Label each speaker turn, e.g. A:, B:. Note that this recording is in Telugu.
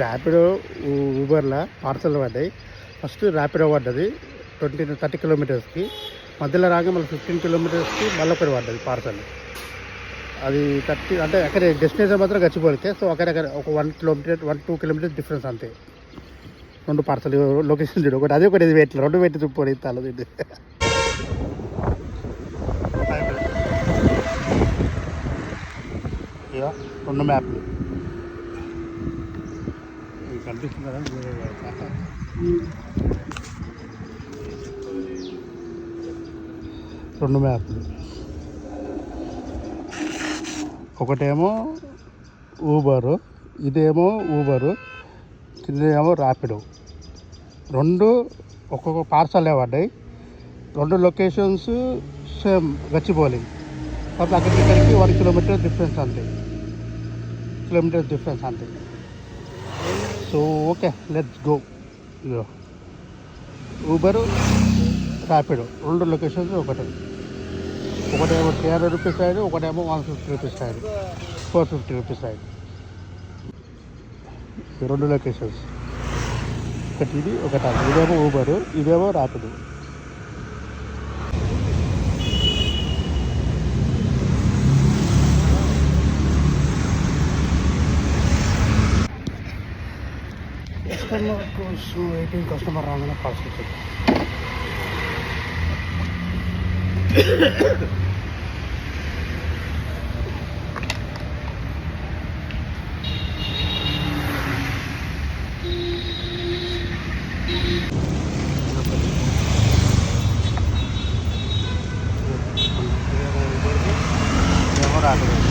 A: ర్యాపిడో ఊబర్లో పార్సల్ పడ్డాయి. ఫస్ట్ ర్యాపిడో పడ్డది. ట్వంటీ థర్టీ కిలోమీటర్స్కి. మధ్యలో రాగా మళ్ళీ ఫిఫ్టీన్ కిలోమీటర్స్కి మళ్ళీ ఒకటి పడ్డది పార్సల్. అది థర్టీ అంటే అక్కడ డెస్టినేషన్ మాత్రం గచ్చిపోలికే సో అక్కడక్కడ ఒక one kilometre one two kilometres difference అంతే. రెండు పార్సల్ లొకేషన్ చూడు. ఒకటి అదే ఒకటి ఇది పెట్టి రెండు పెట్టి తుప్పోడి తల తిండి రెండు మ్యాప్లు ఇవి రెండు మ్యాప్లు. ఒకటేమో ఊబరు ఇదేమో ఊబరు కిందేమో ర్యాపిడో రెండు ఒక్కొక్క పార్సల్ పడ్డాయి. రెండు లొకేషన్స్ సేమ్ గచ్చిపోలి కాబట్టి అక్కడికి ఇక్కడికి వన్ కిలోమీటర్ డిఫరెన్స్ అంతే. కిలోమీటర్ డిఫరెన్స్ అంతే. సో ఓకే లెట్స్ గో ఇదో ఊబరు ర్యాపిడో రెండు లొకేషన్స్ ఒకటే. ఒకటేమో త్రీ హండ్రెడ్ రూపీస్ ఆయన ఒకటేమో వన్ ఫిఫ్టీ రూపీస్ ఆయన ఫోర్ ఫిఫ్టీ రూపీస్ ఆయన రెండు లొకేషన్స్ ఒకటి ఇది ఒకటి ఇదేమో ఊబరు ఇదేమో ర్యాపిడో కస్టమర్ కోసం వెయిటింగ్ కస్టమర్ రాగానే పాస్ వచ్చింది ఎవరు రాలేదు